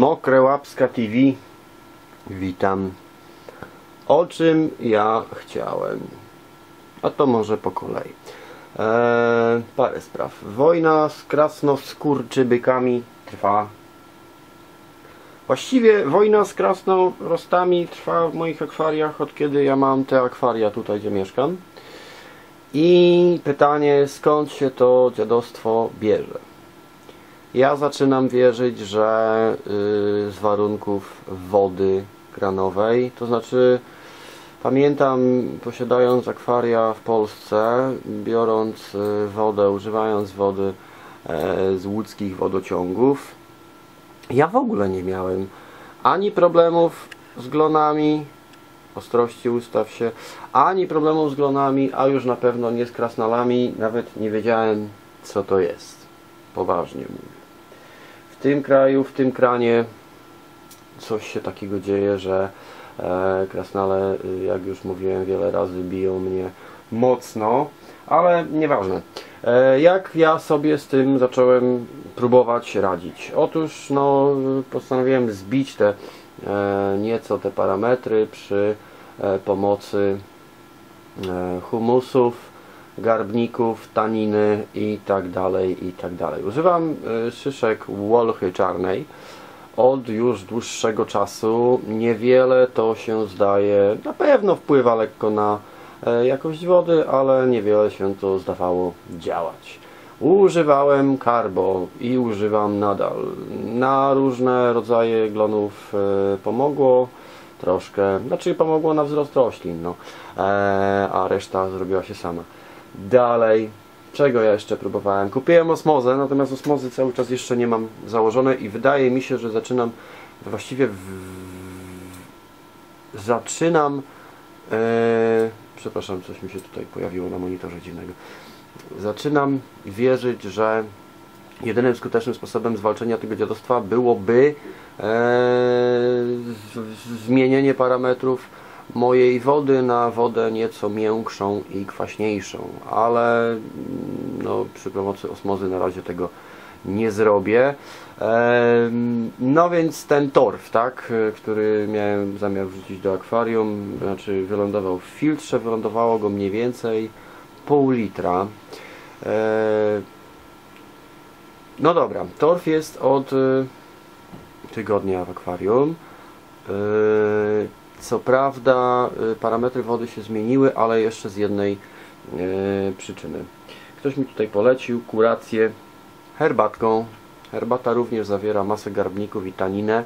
Mokre Łapska TV Witam. O czym ja chciałem? A to może po kolei. Eee, Parę spraw. Wojna z krasnoskurczybykami trwa. Właściwie wojna z krasnorostami trwa w moich akwariach od kiedy ja mam te akwaria tutaj gdzie mieszkam. I pytanie skąd się to dziadostwo bierze ja zaczynam wierzyć, że yy, z warunków wody kranowej, to znaczy pamiętam posiadając akwaria w Polsce, biorąc yy, wodę, używając wody yy, z łódzkich wodociągów, ja w ogóle nie miałem ani problemów z glonami, ostrości ustaw się, ani problemów z glonami, a już na pewno nie z krasnalami, nawet nie wiedziałem co to jest, poważnie mówię w tym kraju, w tym kranie coś się takiego dzieje, że e, krasnale, y, jak już mówiłem wiele razy, biją mnie mocno, ale nieważne. E, jak ja sobie z tym zacząłem próbować radzić? Otóż no, postanowiłem zbić te e, nieco te parametry przy pomocy humusów, garbników, taniny i tak dalej, i tak dalej. Używam y, szyszek wolchy czarnej od już dłuższego czasu. Niewiele to się zdaje, na pewno wpływa lekko na e, jakość wody, ale niewiele się to zdawało działać. Używałem carbo i używam nadal. Na różne rodzaje glonów e, pomogło troszkę, znaczy pomogło na wzrost roślin, no, e, a reszta zrobiła się sama. Dalej, czego ja jeszcze próbowałem? Kupiłem osmozę, natomiast osmozy cały czas jeszcze nie mam założone i wydaje mi się, że zaczynam właściwie w... zaczynam e... przepraszam, coś mi się tutaj pojawiło na monitorze dziwnego zaczynam wierzyć, że jedynym skutecznym sposobem zwalczenia tego dziadostwa byłoby e... zmienienie parametrów mojej wody na wodę nieco miększą i kwaśniejszą, ale mm, no, przy pomocy osmozy na razie tego nie zrobię. No więc ten torf, tak, który miałem zamiar wrzucić do akwarium, znaczy wylądował w filtrze, wylądowało go mniej więcej pół litra. No dobra, torf jest od y, tygodnia w akwarium. Co prawda y, parametry wody się zmieniły, ale jeszcze z jednej y, przyczyny. Ktoś mi tutaj polecił kurację herbatką. Herbata również zawiera masę garbników i taninę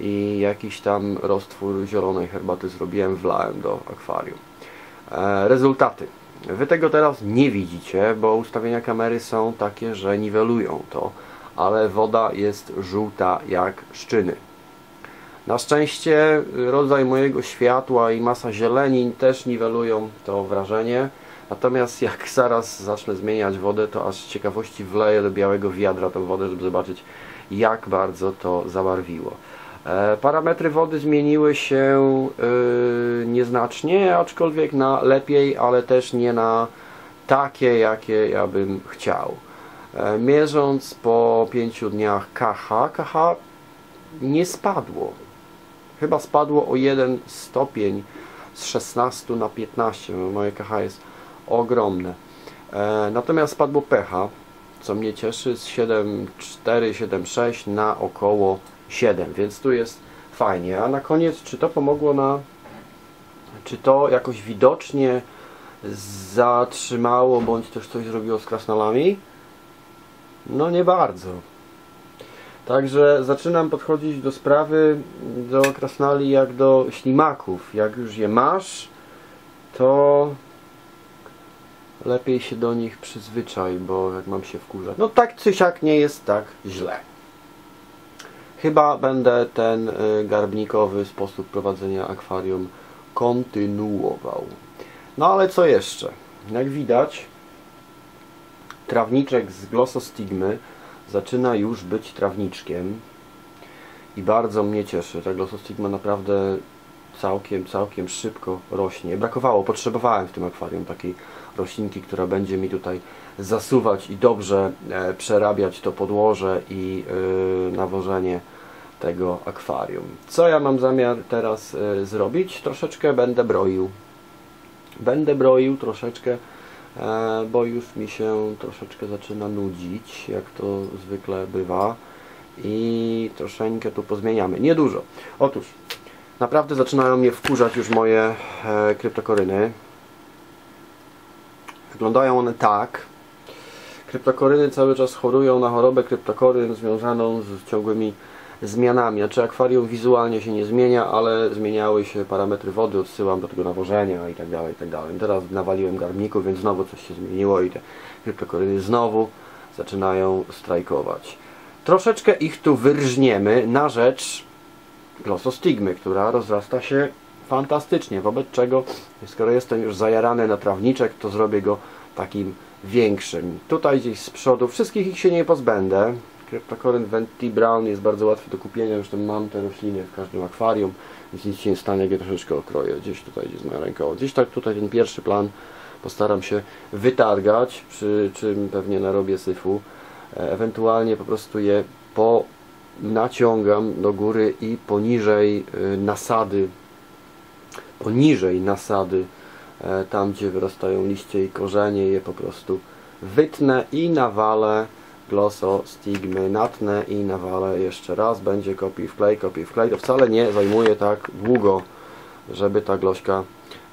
i jakiś tam roztwór zielonej herbaty zrobiłem, wlałem do akwarium. E, rezultaty. Wy tego teraz nie widzicie, bo ustawienia kamery są takie, że niwelują to, ale woda jest żółta jak szczyny. Na szczęście rodzaj mojego światła i masa zieleni też niwelują to wrażenie. Natomiast jak zaraz zacznę zmieniać wodę, to aż z ciekawości wleję do białego wiadra tą wodę, żeby zobaczyć jak bardzo to zabarwiło. E, parametry wody zmieniły się e, nieznacznie, aczkolwiek na lepiej, ale też nie na takie, jakie ja bym chciał. E, mierząc po pięciu dniach KH, KH nie spadło chyba spadło o 1 stopień z 16 na 15. Moje KH jest ogromne. E, natomiast spadło pH, co mnie cieszy, z 7,4, 7,6 na około 7, więc tu jest fajnie. A na koniec, czy to pomogło na... Czy to jakoś widocznie zatrzymało, bądź też coś zrobiło z krasnalami? No nie bardzo. Także zaczynam podchodzić do sprawy, do krasnali jak do ślimaków. Jak już je masz, to lepiej się do nich przyzwyczaj, bo jak mam się wkurzać. No tak czy siak nie jest tak źle. Chyba będę ten y, garbnikowy sposób prowadzenia akwarium kontynuował. No ale co jeszcze? Jak widać, trawniczek z glossostigmy zaczyna już być trawniczkiem i bardzo mnie cieszy. Ta glossostigma naprawdę całkiem, całkiem szybko rośnie. Brakowało, potrzebowałem w tym akwarium takiej roślinki, która będzie mi tutaj zasuwać i dobrze e, przerabiać to podłoże i e, nawożenie tego akwarium. Co ja mam zamiar teraz e, zrobić? Troszeczkę będę broił. Będę broił troszeczkę, bo już mi się troszeczkę zaczyna nudzić, jak to zwykle bywa. I troszeczkę tu pozmieniamy. Niedużo. Otóż, naprawdę zaczynają mnie wkurzać już moje e, kryptokoryny. Wyglądają one tak. Kryptokoryny cały czas chorują na chorobę kryptokoryn związaną z ciągłymi zmianami. Znaczy akwarium wizualnie się nie zmienia, ale zmieniały się parametry wody, odsyłam do tego nawożenia i tak dalej, i tak dalej. Teraz nawaliłem garników, więc znowu coś się zmieniło i te kryptokoryny znowu zaczynają strajkować. Troszeczkę ich tu wyrżniemy na rzecz glosostigmy, która rozrasta się fantastycznie, wobec czego skoro jestem już zajarany na trawniczek, to zrobię go takim większym. Tutaj gdzieś z przodu, wszystkich ich się nie pozbędę. Kryptokoryn Venti Brown jest bardzo łatwy do kupienia, zresztą mam te rośliny w każdym akwarium, więc nic się nie stanie, jak je troszeczkę okroję. Gdzieś tutaj, gdzie jest moja ręka. Gdzieś tak tutaj ten pierwszy plan postaram się wytargać, przy czym pewnie narobię syfu. E, Ewentualnie po prostu je po naciągam do góry i poniżej y, nasady poniżej nasady e, tam gdzie wyrastają liście i korzenie je po prostu wytnę i nawalę glossostigmy natnę i nawalę jeszcze raz będzie kopiuj wklej, kopiuj wklej to wcale nie zajmuje tak długo żeby ta glośka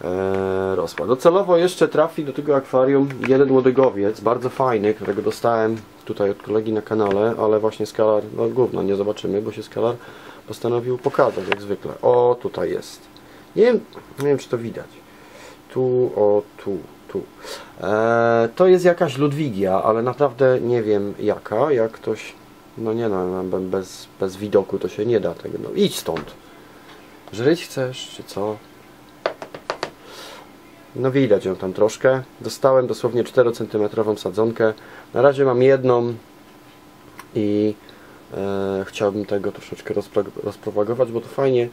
e, rosła. Docelowo jeszcze trafi do tego akwarium jeden łodygowiec, bardzo fajny, którego dostałem tutaj od kolegi na kanale, ale właśnie skalar, no gówno, nie zobaczymy, bo się skalar postanowił pokazać, jak zwykle. O, tutaj jest. Nie nie wiem czy to widać. Tu, o, tu, E, to jest jakaś Ludwigia, ale naprawdę nie wiem jaka. Jak ktoś, no nie no, no, bez, bez widoku to się nie da tego. No, idź stąd. Żryć chcesz, czy co? No widać ją tam troszkę. Dostałem dosłownie 4 cm sadzonkę. Na razie mam jedną i e, chciałbym tego troszeczkę rozpro rozpropagować, bo to fajnie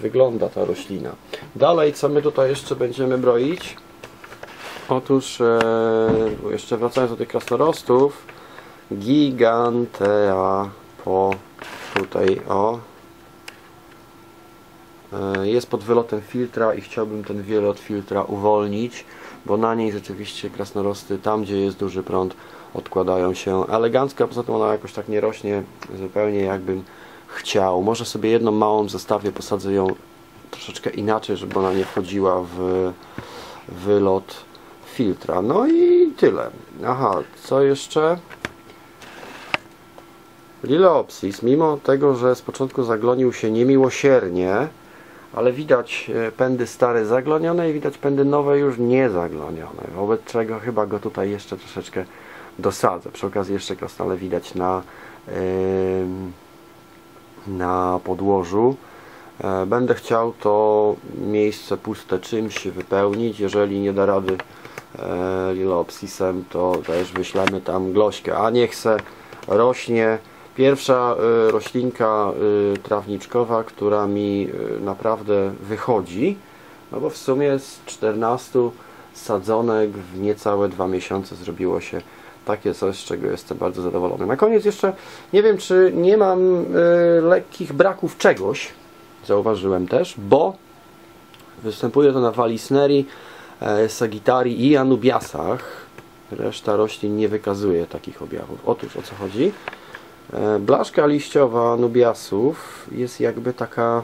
wygląda ta roślina. Dalej, co my tutaj jeszcze będziemy broić? Otóż, e, jeszcze wracając do tych krasnorostów, Gigantea po tutaj, o, e, jest pod wylotem filtra i chciałbym ten wylot filtra uwolnić, bo na niej rzeczywiście krasnorosty, tam gdzie jest duży prąd, odkładają się elegancko, a poza tym ona jakoś tak nie rośnie zupełnie jakbym chciał. Może sobie jedną małą zestawię posadzę ją troszeczkę inaczej, żeby ona nie wchodziła w wylot filtra. No i tyle. Aha, co jeszcze? Lileopsis, mimo tego, że z początku zaglonił się niemiłosiernie, ale widać e, pędy stare zaglonione i widać pędy nowe już nie zaglonione, wobec czego chyba go tutaj jeszcze troszeczkę dosadzę. Przy okazji jeszcze krasnale widać na, na podłożu. E, będę chciał to miejsce puste czymś wypełnić. Jeżeli nie da rady e, Lileopsisem, to też wyślemy tam glośkę. A niech se rośnie pierwsza e, roślinka trawniczkowa, która mi naprawdę wychodzi. No bo w sumie z 14 sadzonek w niecałe dwa miesiące zrobiło się takie coś, z czego jestem bardzo zadowolony. Na koniec jeszcze nie wiem, czy nie mam lekkich braków czegoś, zauważyłem też, bo występuje to na Walisneri, e, Sagittarii i Anubiasach. Reszta roślin nie wykazuje takich objawów. Otóż o co chodzi? E, blaszka liściowa Anubiasów jest jakby taka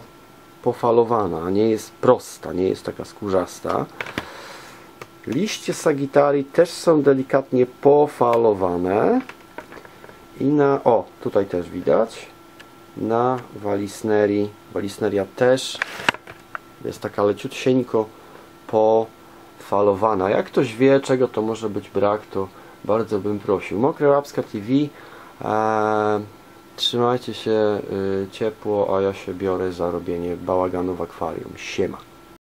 pofalowana, nie jest prosta, nie jest taka skórzasta. Liście Sagittarii też są delikatnie pofalowane. I na, o, tutaj też widać, na Walisnerii, Walisneria też jest taka leciutko pofalowana. Jak ktoś wie, czego to może być brak, to bardzo bym prosił. Mokre Łapska TV, eee, trzymajcie się y, ciepło, a ja się biorę za robienie bałaganu w akwarium. Siema.